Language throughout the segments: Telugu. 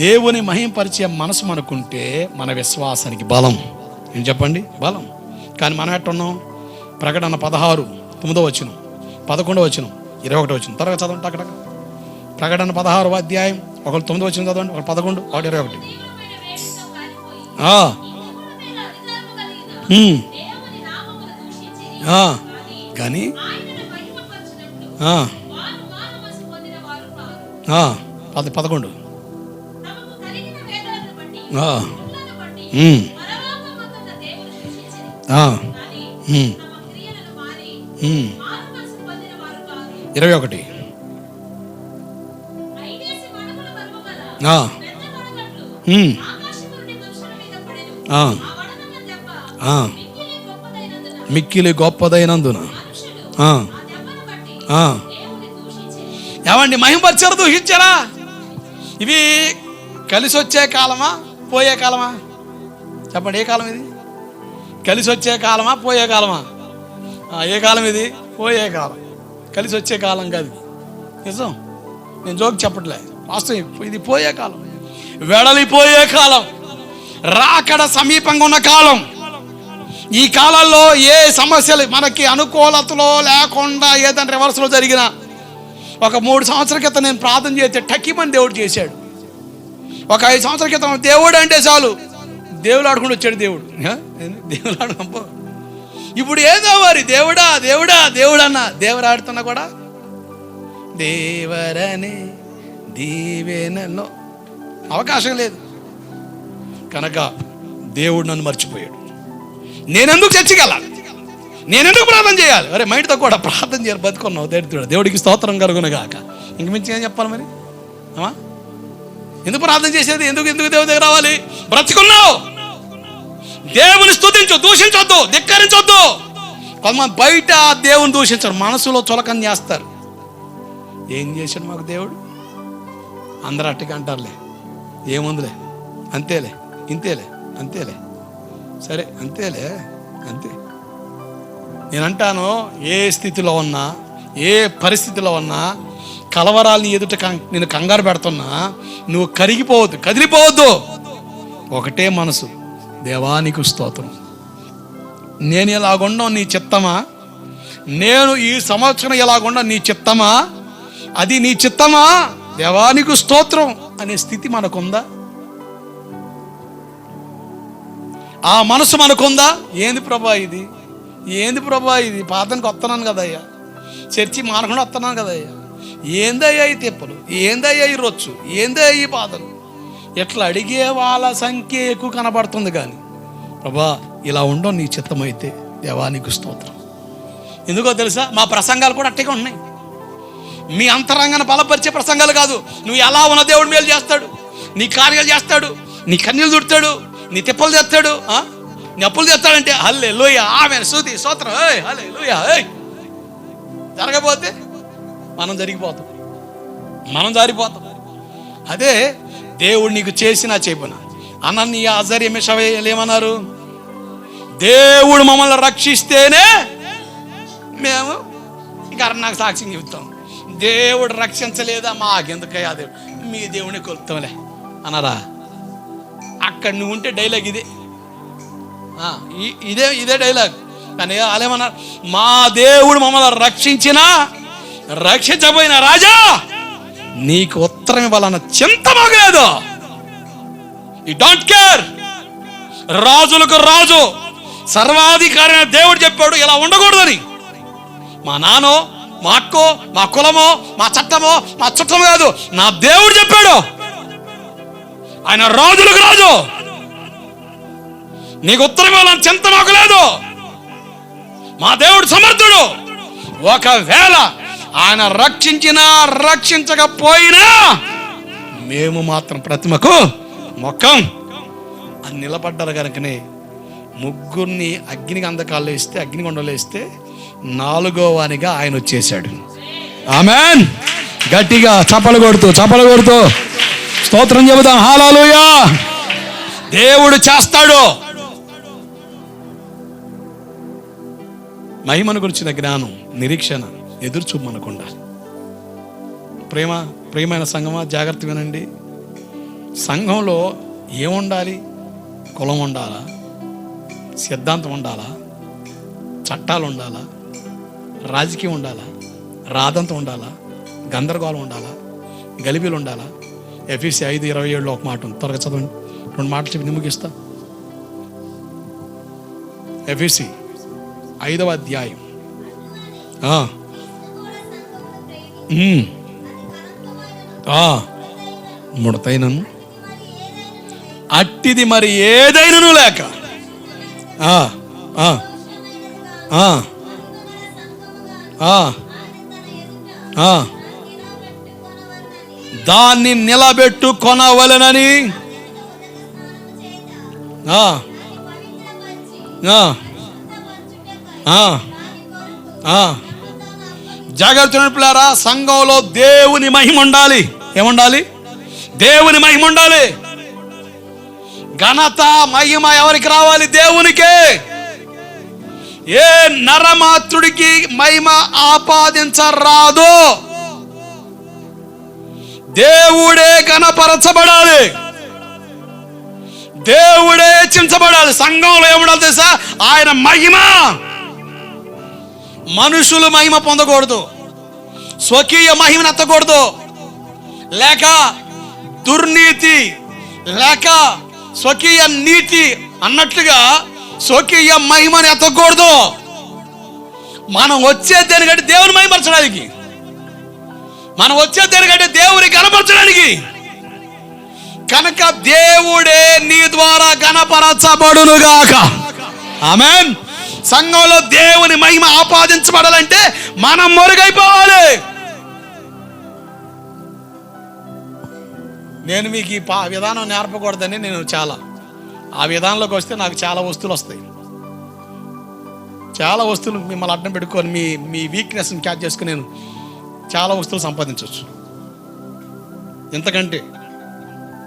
దేవుని మహింపరిచే మనసు మనకుంటే మన విశ్వాసానికి బలం. ఏం చెప్పండి? బలం. కానీ మనం ఎట్టున్నాం? ప్రకటన పదహారు తొమ్మిదో వచ్చిన పదకొండో వచ్చిన ఇరవై ఒకటో వచ్చిన త్వరగా చదవండి అక్కడ ప్రకటన పదహారు అధ్యాయం ఒకరు తొమ్మిది వచ్చిన చదవండి ఒకరు పదకొండు ఒకటి ఇరవై ఒకటి. కానీ? పద పదకొండు. ఇరవై ఒకటి. మిక్కిలి గొప్పదైనందున. ఏమండి మహిమపరిచారు దూషించారా? ఇవి కలిసి వచ్చే కాలమా? పోయే కాలమా? చెప్పండి ఏ కాలం ఇది? కలిసి వచ్చే కాలమా పోయే కాలమా? ఏ కాలం ఇది? పోయే కాలం. కలిసి వచ్చే కాలం కాదు. నిజం? నేను జోక్ చెప్పట్లే. వాస్తవం ఇది పోయే కాలం. వెడలిపోయే కాలం. రాకడ సమీపంగా ఉన్న కాలం. ఈ కాలంలో ఏ సమస్యలు మనకి అనుకూలతలో లేకుండా ఏదైనా రివర్స్లో జరిగినా ఒక మూడు సంవత్సరాల క్రితం నేను ప్రార్థన చేస్తే టక్కిమని దేవుడు చేశాడు. ఒక ఐదు సంవత్సరాల క్రితం దేవుడు అంటే చాలు. దేవుడు ఆడుకుంటూ వచ్చాడు దేవుడు? దేవుడు ఆడుకుంపో ఇప్పుడు ఏదో మరి దేవుడా దేవుడా దేవుడు అన్న దేవుడు ఆడుతున్నా కూడా? దేవరనే దీవెనలో. అవకాశం లేదు. కనుక దేవుడు నన్ను మర్చిపోయాడు. నేనెందుకు చర్చకెళ్ళాలి నేనెందుకు ప్రార్థన చేయాలి? అరే మైండ్తో కూడా ప్రార్థన చేయాలి బతుకున్నావు దేవుడికి స్తోత్రం కలుగునగాక ఇంక మించి ఏం చెప్పాలి మరి? అమ్మా? ఎందుకు ప్రార్థన చేసేది? ఎందుకు ఎందుకు దేవుడి దగ్గర రావాలి? బ్రతుకున్నావు. దేవుని స్థుతించు దూషించొద్దు ధిక్కరించొద్దు. కొంతమంది బయట దేవుని దూషించరు మనసులో చులకం చేస్తారు. ఏం చేశాడు మాకు దేవుడు? అందరూ అట్టగా అంటారులే. ఏముందిలే? అంతేలే ఇంతేలే అంతేలే. సరే అంతేలే అంతే. నేను అంటాను ఏ స్థితిలో ఉన్నా ఏ పరిస్థితిలో ఉన్నా కలవరాల్ని ఎదుట కం- నేను కంగారు పెడుతున్నా. నువ్వు కరిగిపోవద్దు కదిలిపోవద్దు. ఒకటే మనసు. దేవానికి స్తోత్రం. నేను ఇలాగుండం నీ చిత్తమా? నేను ఈ సంవత్సరం ఇలాగుండం నీ చిత్తమా? అది నీ చిత్తమా? దేవానికి స్తోత్రం అనే స్థితి మనకుందా? ఆ మనసు మనకుందా? ఏంది ప్రభా ఇది? ఏంది ప్రభా ఇది? పాతనికి వస్తున్నాను కదయ్యా. చర్చి మానకుండా వస్తున్నాను కదయ్యా. ఏందయ్యా ఈ తిప్పలు? ఏందయ్యా ఈ రొచ్చు? ఏందయ్యా ఈ బాధలు? ఇట్లా అడిగే వాళ్ళ సంఖ్య ఎక్కువ కనబడుతుంది కానీ ప్రభా ఇలా ఉండవు నీ చిత్తమైతే. దేవానికి స్తోత్రం. ఎందుకో తెలుసా? మా ప్రసంగాలు కూడా అట్టగా ఉన్నాయి. మీ అంతరంగాన్ని బలపరిచే ప్రసంగాలు కాదు. నువ్వు ఎలా ఉన్న దేవుడు మేలు చేస్తాడు? నీ కార్యాలు చేస్తాడు? నీ కన్నీళ్ళు దుడతాడు? నీ తిప్పలు తెస్తాడు? ఆ? నీ అప్పులు తెస్తాడంటే హల్లే లోయ ఆమె సూతి సోత్రం ఏయ్. లోయ జరగపోతే మనం జరిగిపోతాం. మనం జారిపోతాం. అదే దేవుడు నీకు చేసినా చెప్పున అనన్య ఆజర్య ఏమన్నారు? దేవుడు మమ్మల్ని రక్షిస్తేనే మేము ఇంకా నాకు సాక్ష్యం చెబుతాం. దేవుడు రక్షించలేదా? మాకెందుకయ్యా దేవుడు? మీ దేవుని కొలుతాంలే అన్నారా? అక్కడ నువ్వు ఉంటే డైలాగ్ ఇదే. ఇదే ఇదే డైలాగ్ కానీ వాళ్ళేమన్నారు మా దేవుడు మమ్మల్ని రక్షించినా రక్షించబోయిన రాజా! నీకు ఉత్తరం ఇవ్వాలన్న చింత మాకు లేదు. ఈ డోంట్ కేర్ రాజులకు రాజు. సర్వాధికారి దేవుడు చెప్పాడు ఇలా ఉండకూడదని. మా నాన్నో మా అక్కో మా కులమో మా చట్టమో మా చుట్టము కాదు నా దేవుడు చెప్పాడు. ఆయన రాజులకు రాజు. నీకు ఉత్తరం ఇవ్వాలని చింత మాకు లేదు. మా దేవుడు సమర్థుడు. ఒకవేళ ఆయన రక్షించినా రక్షించకపోయినా మేము మాత్రం ప్రతిమకు మొక్కం. అని నిలబడ్డారు కనుకనే ముగ్గురిని అగ్ని గంధకాల్లో వేస్తే అగ్నిగుండంలో వేస్తే నాలుగో వానిగా ఆయన వచ్చేసాడు ఆమెన్. గట్టిగా చప్పలు కొడుతూ చప్పలు కొడుతూ స్తోత్రం చెబుతాం హాలాలుయా దేవుడు చేస్తాడు. మహిమను గురించిన జ్ఞానం నిరీక్షణ. ఎదురుచూపు మనకు ఉండాలి ప్రేమ ప్రేమైన సంఘమా జాగ్రత్త వినండి. సంఘంలో ఏముండాలి? కులం ఉండాలా? సిద్ధాంతం ఉండాలా? చట్టాలు ఉండాలా? రాజకీయం ఉండాలా? రాదంతం ఉండాలా? గందరగోళం ఉండాలా? గలిబీలు ఉండాలా? ఎఫ్ఈసి ఐదు ఇరవై ఏడులో ఒక మాట ఉంది. త్వరగా చదవండి. రెండు మాటలు చెప్పి నిమ్మకిస్తా. ఎఫ్ఈసి ఐదవ అధ్యాయం. ముడతైనను. అట్టిది మరి ఏదైనను లేక. దాన్ని నిలబెట్టు కొనవలనని. ఆ, ఆ, ఆ. జాగ్రత్త పిల్లారా సంఘంలో దేవుని మహిమ ఉండాలి. ఏముండాలి? దేవుని మహిమ ఉండాలి. ఘనత మహిమ ఎవరికి రావాలి? దేవునికే. ఏ నరమాత్రుడికి మహిమ ఆపాదించరాదు. దేవుడే గణపరచబడాలి దేవుడే చించబడాలి. సంఘంలో ఏముండాలి తెలుసా? ఆయన మహిమ. మనుషులు మహిమ పొందకూడదు. స్వకీయ మహిమను ఎత్తకూడదు. లేక దుర్నీతి లేక స్వకీయ నీతి అన్నట్లుగా స్వకీయ మహిమని ఎత్తకూడదు. మనం వచ్చే దేనికంటే దేవుని మహిమపరచడానికి మనం వచ్చే దేనికంటే దేవుని కనపరచడానికి కనుక దేవుడే నీ ద్వారా గణపరచబడునుగాక. ఆమెన్. సంఘంలో దేవుని మహిమ ఆపాదించబడాలంటే మనం మొరుగైపోవాలి. నేను మీకు ఈ పా విధానం నేర్పకూడదని నేను చాలా ఆ విధానంలోకి వస్తే నాకు చాలా వస్తువులు వస్తాయి. చాలా వస్తువులు మిమ్మల్ని అడ్డం పెట్టుకొని మీ మీ వీక్నెస్ని క్యాచ్ చేసుకుని నేను చాలా వస్తువులు సంపాదించవచ్చు. ఎంతకంటే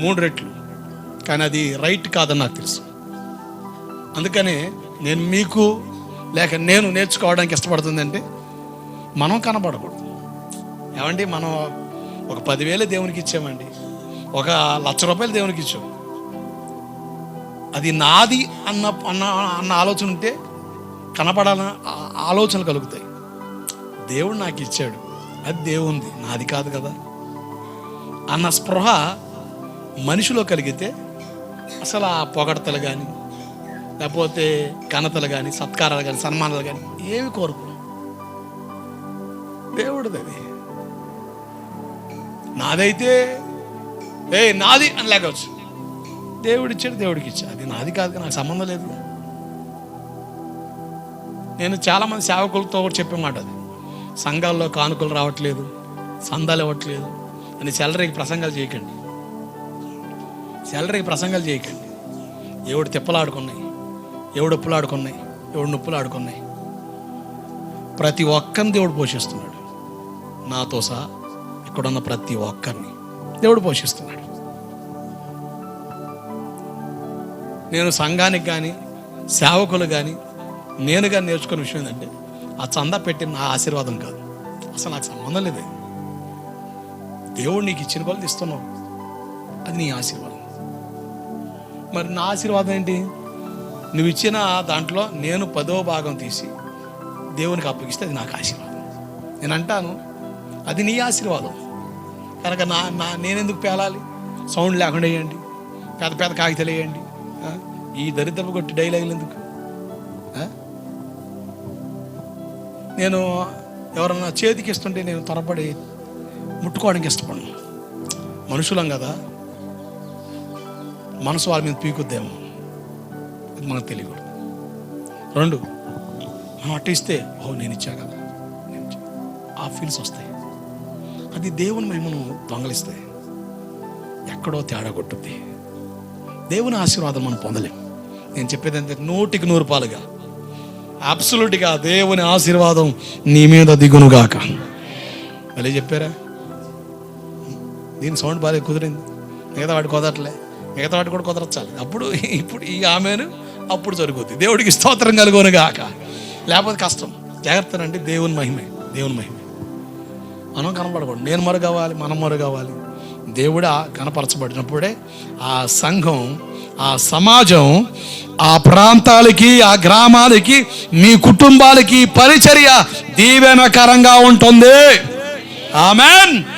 మూడు రెట్లు. కానీ అది రైట్ కాదని నాకు తెలుసు. అందుకని నేను మీకు లేక నేను నేర్చుకోవడానికి ఇష్టపడుతుందంటే మనం కనబడకూడదు. ఏమండి? మనం ఒక పదివేలు దేవునికి ఇచ్చామండి. ఒక లక్ష రూపాయలు దేవునికి ఇచ్చాం. అది నాది అన్న అన్న అన్న ఆలోచన ఉంటే కనపడాలన్న ఆలోచనలు కలుగుతాయి. దేవుడు నాకు ఇచ్చాడు. అది దేవుంది. నాది కాదు కదా. అన్న స్పృహ మనిషిలో కలిగితే అసలు ఆ పొగడతలు కానీ లేకపోతే ఘనతలు కానీ సత్కారాలు కానీ సన్మానాలు కానీ ఏమి కోరుకు దేవుడిది అది. నాదైతే ఏ నాది అని లేకవచ్చు దేవుడు ఇచ్చాడు దేవుడికి ఇచ్చా అది నాది కాదు నాకు సంబంధం లేదు. నేను చాలామంది సేవకులతో కూడా చెప్పే మాట అది. సంఘాల్లో కానుకలు రావట్లేదు సందాలు ఇవ్వట్లేదు అని సెలరీకి ప్రసంగాలు చేయకండి. సెలరీకి ప్రసంగాలు చేయకండి. దేవుడు తిప్పలాడుకున్నాయి. ఎవడు ఉప్పులు ఆడుకున్నాయి ఎవడు నొప్పులు ఆడుకున్నాయి ప్రతి ఒక్కరిని దేవుడు పోషిస్తున్నాడు. నాతో సహా ఇక్కడున్న ప్రతి ఒక్కరిని దేవుడు పోషిస్తున్నాడు. నేను సంఘానికి కానీ సేవకులు కానీ నేను కానీ నేర్చుకున్న విషయం ఏంటంటే ఆ చందా పెట్టి నా ఆశీర్వాదం కాదు. అసలు నాకు సంబంధం లేదు. దేవుడు నీకు ఇచ్చిన కొలది ఇస్తున్నావు. అది నీ ఆశీర్వాదం. మరి నా ఆశీర్వాదం ఏంటి? నువ్వు ఇచ్చిన దాంట్లో నేను పదో భాగం తీసి దేవునికి అప్పగిస్తే అది నాకు ఆశీర్వాదం. నేను అంటాను అది నీ ఆశీర్వాదం. కనుక నా నా నేనెందుకు పేలాలి? సౌండ్ లేకుండా వేయండి. పెద్ద పెద్ద కాగితాలు వేయండి. ఈ దరిద్రపు కొట్టి డైలాగులు ఎందుకు? నేను ఎవరన్నా చేతికి ఇస్తుంటే నేను త్వరపడి ముట్టుకోవడానికి ఇష్టపడను. మనుషులం కదా. మనసు వాళ్ళ మీద పీకుద్దేమో. మనకు తెలియకూడదు. రెండు మనం అట్టు ఇస్తే ఓ నేను ఇచ్చా కదా. నేను ఆ ఫీల్స్ వస్తాయి. అది దేవుని మహిమను దొంగలిస్తాయి. ఎక్కడో తేడా కొట్టుద్ది. దేవుని ఆశీర్వాదం మనం పొందలేం. నేను చెప్పేది అంతే నూటికి నూరు పాలుగా. అబ్సల్యూట్గా దేవుని ఆశీర్వాదం నీ మీద దిగునుగాక మళ్ళీ చెప్పారా? దీని సౌండ్ బాగా కుదిరింది. మిగతా వాటి కుదరట్లే. మిగతా వాటి కూడా కుదరచాలి అప్పుడు ఇప్పుడు ఈ ఆమెను అప్పుడు జరుగుద్ది. దేవుడికి స్తోత్రం కాక లేకపోతే కష్టం. జాగ్రత్తనండి దేవుని మహిమే దేవుని మహిమే. మనం కనపడకూడదు నేను మొర కావాలి మనం మొర కావాలి దేవుడా కనపరచబడినప్పుడే ఆ సంఘం ఆ సమాజం ఆ ప్రాంతాలకి ఆ గ్రామాలకి మీ కుటుంబాలకి పరిచర్య దీవెనకరంగా ఉంటుంది. ఆమెన్.